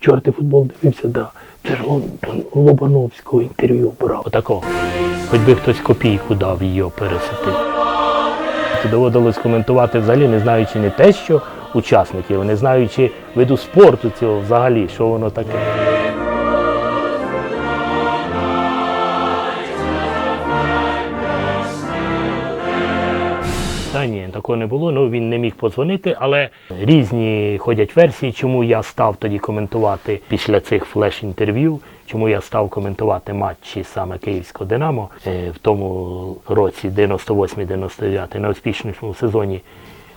Чорти футбол дивився, да. Це ж Лобановського інтерв'ю брав. Отако. Хоч би хтось копійку дав її пересити. Доводилось коментувати взагалі, не знаючи не те, що учасників, не знаючи виду спорту цього взагалі, що воно таке. Та ні, такого не було. Ну він не міг подзвонити, але різні ходять версії, чому я став тоді коментувати після цих флеш-інтерв'ю, чому я став коментувати матчі саме Київського Динамо е, в тому році, 98-99, на успішному сезоні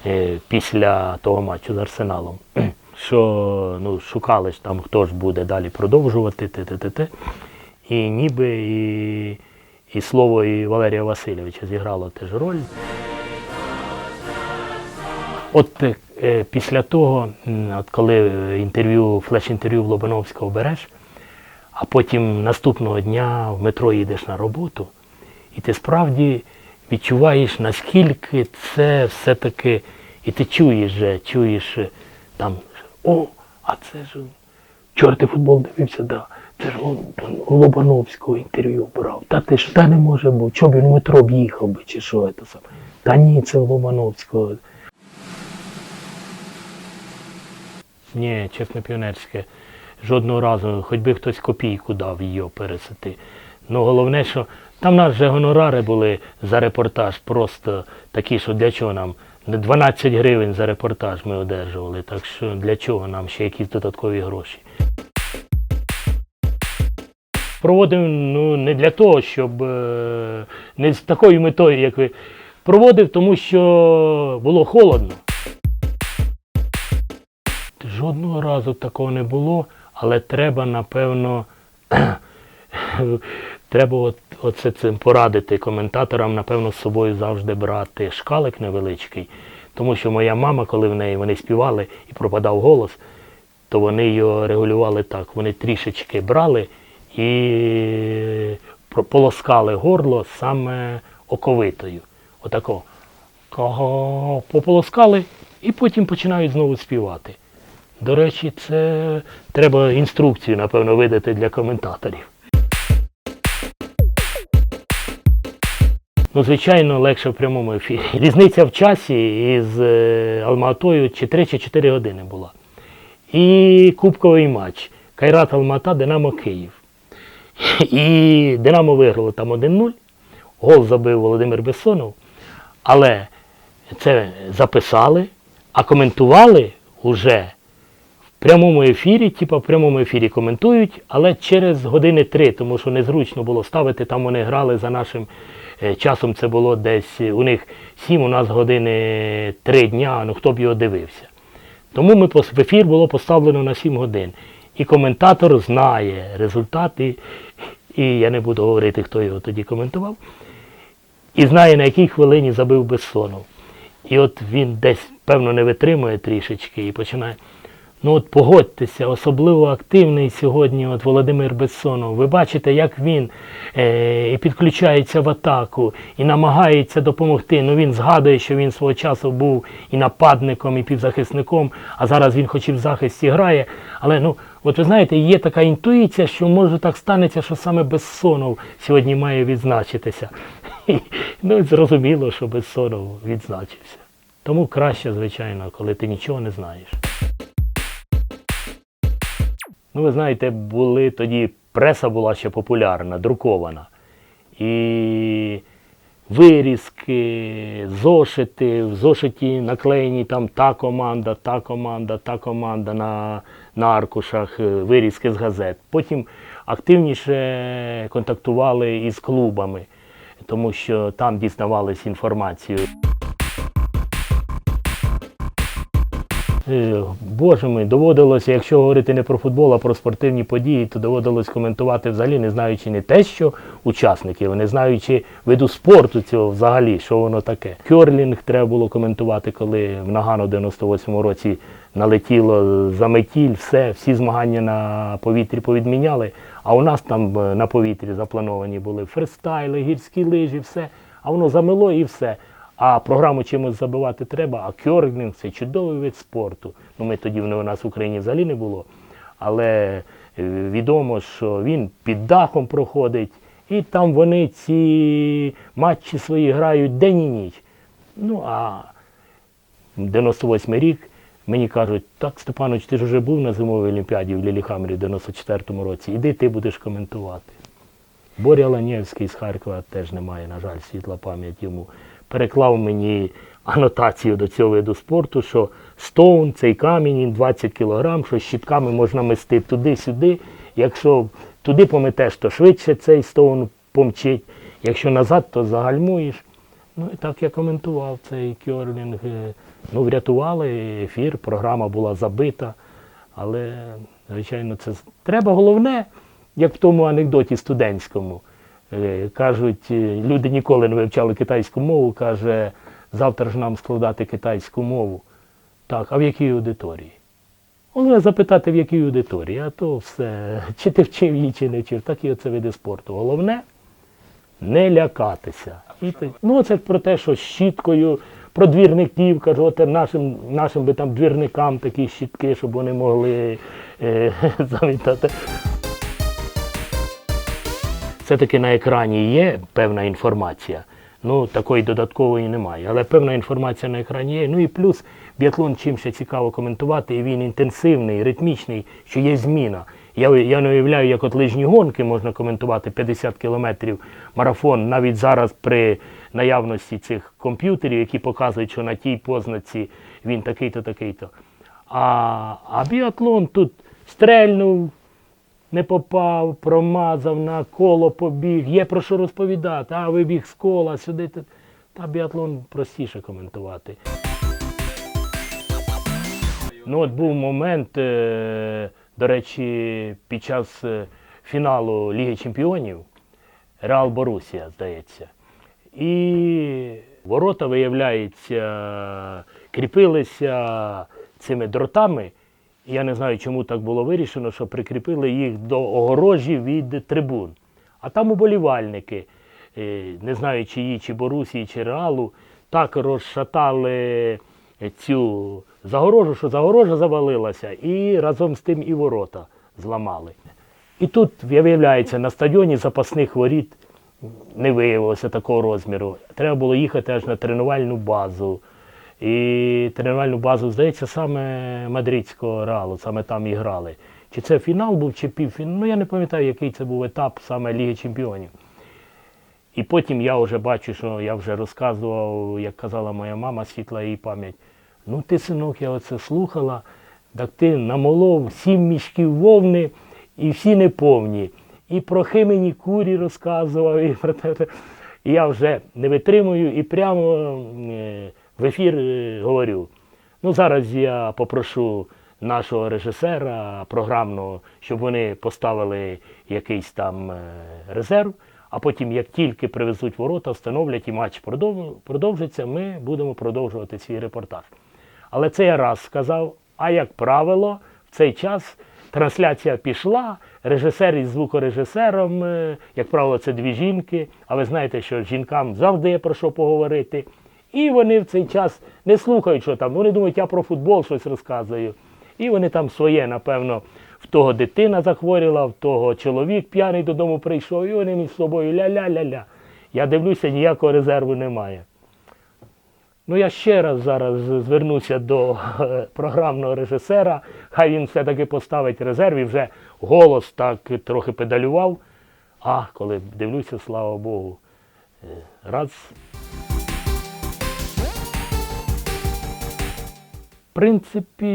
е, після того матчу з Арсеналом. Що ну, шукали ж там, хто ж буде далі продовжувати, т-т-т-т. І ніби і, і слово і Валерія Васильовича зіграло теж роль. От е, після того, от коли е, інтерв'ю, флеш-інтерв'ю в Лобановського береш, а потім наступного дня в метро їдеш на роботу, і ти справді відчуваєш, наскільки це все-таки, і ти чуєш, же, чуєш е, там, о, а це ж чорти футбол дивився, да. Це ж у Лобановського інтерв'ю брав. Та ти ж та не може бути, що б він в метро б їхав би, чи що це саме. Та ні, це у Лобановського. Ні, чесно піонерське. Жодного разу, хоч би хтось копійку дав її пересити. Ну головне, що там в нас вже гонорари були за репортаж просто такі, що для чого нам? 12 гривень за репортаж ми одержували, так що для чого нам ще якісь додаткові гроші. Проводив ну, не для того, щоб е, не з такою метою, як ви. Проводив, тому що було холодно. Жодного разу такого не було, але треба, напевно, треба от, оце цим порадити коментаторам, напевно, з собою завжди брати шкалик невеличкий. Тому що моя мама, коли в неї вони співали і пропадав голос, то вони його регулювали так. Вони трішечки брали і полоскали горло саме оковитою. Отако. Пополоскали і потім починають знову співати. До речі, це треба інструкцію, напевно, видати для коментаторів. Ну, звичайно, легше в прямому ефірі. Різниця в часі із е, Алматою чи 3 чи 4 години була. І кубковий матч. Кайрат Алмата, Динамо Київ. І Динамо виграло там 1-0. Гол забив Володимир Бессонов. Але це записали, а коментували уже прямому ефірі, типа в прямому ефірі коментують, але через години три, тому що незручно було ставити, там вони грали за нашим е, часом, це було десь у них сім, у нас години три дня, ну хто б його дивився. Тому ми в ефір було поставлено на 7 годин. І коментатор знає результати, і я не буду говорити, хто його тоді коментував, і знає, на якій хвилині забив Бессонов. І от він десь, певно, не витримує трішечки і починає. Ну от погодьтеся, особливо активний сьогодні от Володимир Бессонов. Ви бачите, як він е, підключається в атаку і намагається допомогти. Ну він згадує, що він свого часу був і нападником, і півзахисником, а зараз він хоч і в захисті грає. Але ну, от ви знаєте, є така інтуїція, що може так станеться, що саме Бессонов сьогодні має відзначитися. Ну, зрозуміло, що Бессонов відзначився. Тому краще, звичайно, коли ти нічого не знаєш. Ну, ви знаєте, були тоді преса була ще популярна, друкована. І вирізки, зошити, в зошиті наклеєні там та команда, та команда, та команда на, на аркушах, е, вирізки з газет. Потім активніше контактували із клубами, тому що там дізнавались інформацію. Боже мій, доводилося, якщо говорити не про футбол, а про спортивні події, то доводилось коментувати взагалі, не знаючи не те, що учасників, не знаючи виду спорту цього взагалі, що воно таке. Кьорлінг треба було коментувати, коли в Нагану 98-му році налетіло за метіль, все, всі змагання на повітрі повідміняли. А у нас там е, на повітрі заплановані були фристайли, гірські лижі, все. А воно замело і все. А програму чимось забивати треба, а кьорлінг це чудовий вид спорту. Ну ми тоді у нас в Україні взагалі не було. але е, відомо, що він під дахом проходить, і там вони ці матчі свої грають день і ніч. Ну а 98 рік мені кажуть, так, Степанович, ти ж вже був на зимовій олімпіаді в Ліліхамері в 94-му році, іди ти будеш коментувати. Боря Ланєвський з Харкова теж немає, на жаль, світла пам'ять йому. Переклав мені анотацію до цього виду спорту, що стоун, цей камінь, 20 кілограм, що щітками можна мести туди-сюди. Якщо туди пометеш, то швидше цей стоун помчить. Якщо назад, то загальмуєш. Ну і так я коментував цей кьорлінг. Е, Ну, врятували ефір, програма була забита. Але, звичайно, це треба головне, як в тому анекдоті студентському. Е, Кажуть, е, люди ніколи не вивчали китайську мову, каже, завтра ж нам складати китайську мову. Так, а в якій аудиторії? Головне запитати, в якій аудиторії, а то все, чи ти вчив її, чи не вчив, так і оце види спорту. Головне не лякатися. І ти- ну, це про те, що щіткою, про двірників, кажу, от нашим, нашим би там двірникам такі щітки, щоб вони могли е, замітати. Все-таки на екрані є певна інформація. Ну, такої додаткової немає. Але певна інформація на екрані є. Ну і плюс біатлон чим ще цікаво коментувати, і він інтенсивний, ритмічний, що є зміна. Я, я не уявляю, як от лижні гонки можна коментувати 50 кілометрів марафон, навіть зараз при наявності цих комп'ютерів, які показують, що на тій познаці він такий-то, такий-то. А, а біатлон тут стрельнув, не попав, промазав на коло побіг, є про що розповідати, а вибіг з кола сюди. Та, біатлон простіше коментувати. Ну от був момент, е, до речі, під час е, фіналу Ліги Чемпіонів Реал Борусія, здається. І ворота, виявляється, кріпилися цими дротами. Я не знаю, чому так було вирішено, що прикріпили їх до огорожі від трибун. А там уболівальники, е, не знаю, чиї, чи Борусії, чи Реалу, так розшатали цю загорожу, що загорожа завалилася, і разом з тим і ворота зламали. І тут, виявляється, на стадіоні запасних воріт не виявилося такого розміру. Треба було їхати аж на тренувальну базу. І тренувальну базу, здається, саме мадридського реалу, саме там і грали. Чи це фінал був, чи півфінал. Ну я не пам'ятаю, який це був етап саме Ліги Чемпіонів. І потім я вже бачу, що я вже розказував, як казала моя мама, світла її пам'ять. Ну ти, синок, я оце слухала, так ти намолов сім мішків вовни і всі неповні. І про химені курі розказував, і про те. І я вже не витримую і прямо е, в ефір е, говорю. Ну, зараз я попрошу нашого режисера програмного, щоб вони поставили якийсь там е, резерв, а потім, як тільки привезуть ворота, встановлять і матч продовжиться, ми будемо продовжувати свій репортаж. Але це я раз сказав, а як правило, в цей час трансляція пішла, режисер із звукорежисером, е, як правило, це дві жінки, а ви знаєте, що жінкам завжди є про що поговорити. І вони в цей час не слухають, що там. Вони думають, я про футбол щось розказую. І вони там своє, напевно, в того дитина захворіла, в того чоловік п'яний додому прийшов, і вони між собою ля-ля-ля-ля. Я дивлюся, ніякого резерву немає. Ну, я ще раз зараз звернуся до е, програмного режисера. Хай він все-таки поставить резерв і вже голос так трохи педалював. А коли дивлюся, слава Богу, е, раз. Принципі,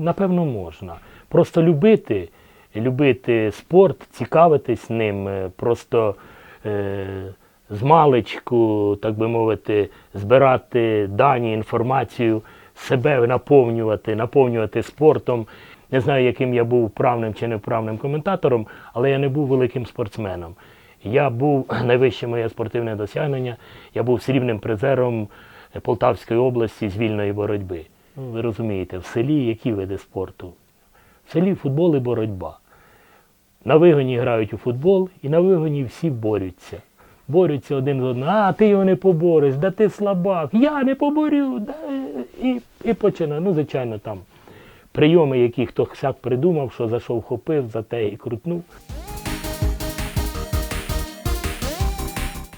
напевно, можна. Просто любити, любити спорт, цікавитись ним, е, просто е, з маличку, так би мовити, збирати дані, інформацію, себе наповнювати, наповнювати спортом. Не знаю, яким я був вправним чи невправним коментатором, але я не був великим спортсменом. Я був найвище моє спортивне досягнення, я був срібним призером Полтавської області з вільної боротьби. Ну, ви розумієте, в селі які види спорту? В селі футбол і боротьба. На вигоні грають у футбол, і на вигоні всі борються. Борються один з одним. А, ти його не побореш, да ти слабак, я не поборю. Да, і, і починає. Ну, звичайно, там прийоми, які хто всяк придумав, що за що вхопив, за те і крутнув.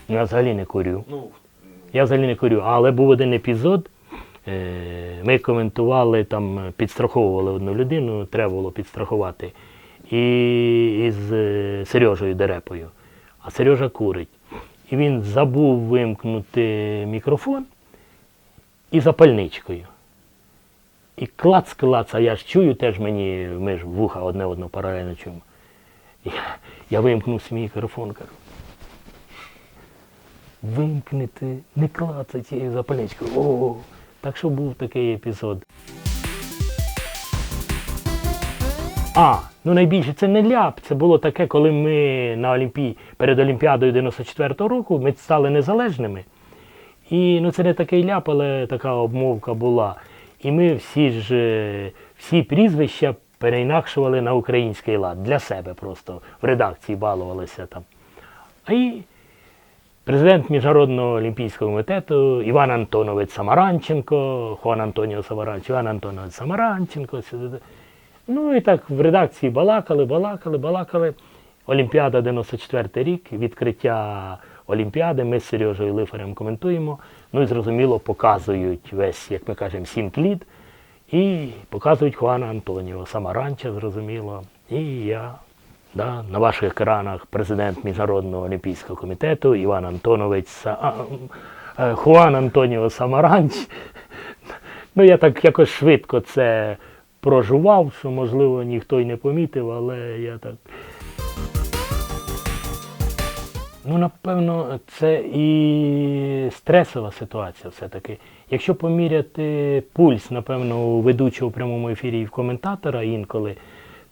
Я взагалі не курю. Ну, Я взагалі не курю. Але був один епізод. Е, Ми коментували, там підстраховували одну людину, треба було підстрахувати. І із е, Сережею Дерепою. А Сережа курить. І він забув вимкнути мікрофон і запальничкою. І клац-клац, а я ж чую теж мені, ми ж вуха одне одного паралельно чуємо. Я, я вимкнув свій мікрофон, кажу. Вимкнете, не клацай цією запальничкою. О, так що був такий епізод. А, ну найбільше це не ляп. Це було таке, коли ми на Олімпії перед Олімпіадою 94-го року ми стали незалежними. І ну, це не такий ляп, але така обмовка була. І ми всі ж е, всі прізвища переінакшували на український лад для себе просто в редакції балувалися там. А і президент Міжнародного олімпійського комітету Іван Антонович Самаранченко, Хуан Антоніо Самаранченко, Іван Антонович Самаранченко. Ну і так в редакції балакали, балакали, балакали. Олімпіада 94 рік, відкриття Олімпіади. Ми з Сережею Лифарем коментуємо. Ну і зрозуміло, показують весь, як ми кажемо, сінклід. І показують Хуана Антоніо, Самаранча, зрозуміло. І я да, на ваших екранах президент Міжнародного олімпійського комітету Іван Антонович Са... а, е, Хуан Антоніо Самаранч. Ну, я так якось швидко це прожував, що, можливо, ніхто й не помітив, але я так. Ну, напевно, це і стресова ситуація все-таки. Якщо поміряти пульс, напевно, у ведучого прямому ефірі і в коментатора інколи,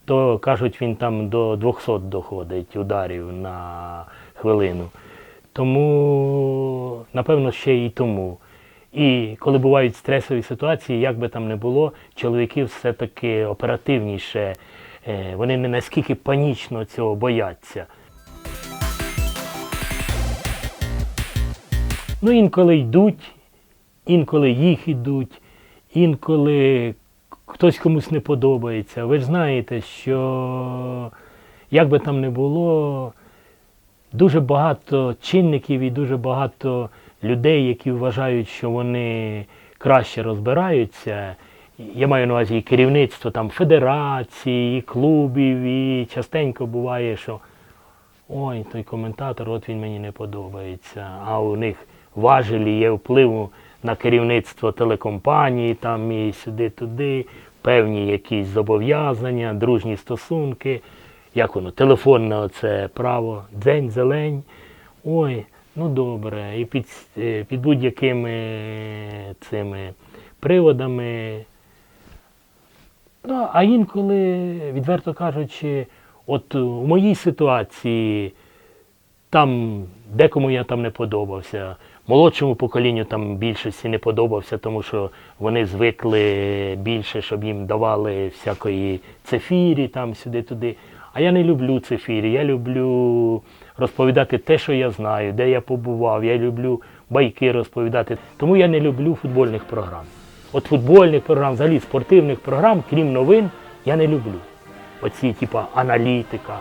то кажуть, він там до 200 доходить ударів на хвилину. Тому, напевно, ще і тому. І коли бувають стресові ситуації, як би там не було, чоловіки все-таки оперативніше, е, вони не наскільки панічно цього бояться. Ну, інколи йдуть, інколи їх йдуть, інколи хтось комусь не подобається. Ви ж знаєте, що як би там не було, дуже багато чинників і дуже багато людей, які вважають, що вони краще розбираються. Я маю на увазі і керівництво там федерації, і клубів, і частенько буває, що ой, той коментатор, от він мені не подобається. А у них важелі є впливу на керівництво телекомпанії, там і сюди-туди, певні якісь зобов'язання, дружні стосунки. Як воно, телефонне оце право, дзень, зелень. Ой, ну добре. І під, е, під будь-якими цими приводами. Ну, а інколи, відверто кажучи, от у моїй ситуації там декому я там не подобався. Молодшому поколінню там більшості не подобався, тому що вони звикли більше, щоб їм давали всякої цефірі, там сюди-туди. А я не люблю цефірі. Я люблю розповідати те, що я знаю, де я побував. Я люблю байки розповідати. Тому я не люблю футбольних програм. От футбольних програм, взагалі спортивних програм, крім новин, я не люблю. Оці, типа, аналітика.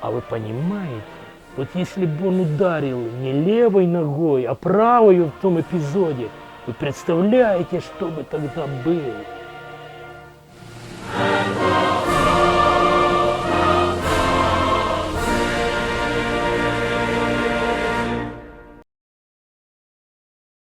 А ви розумієте? Вот если бы он ударил не левой ногой, а правой в том эпизоде, вы представляете, что бы тогда было?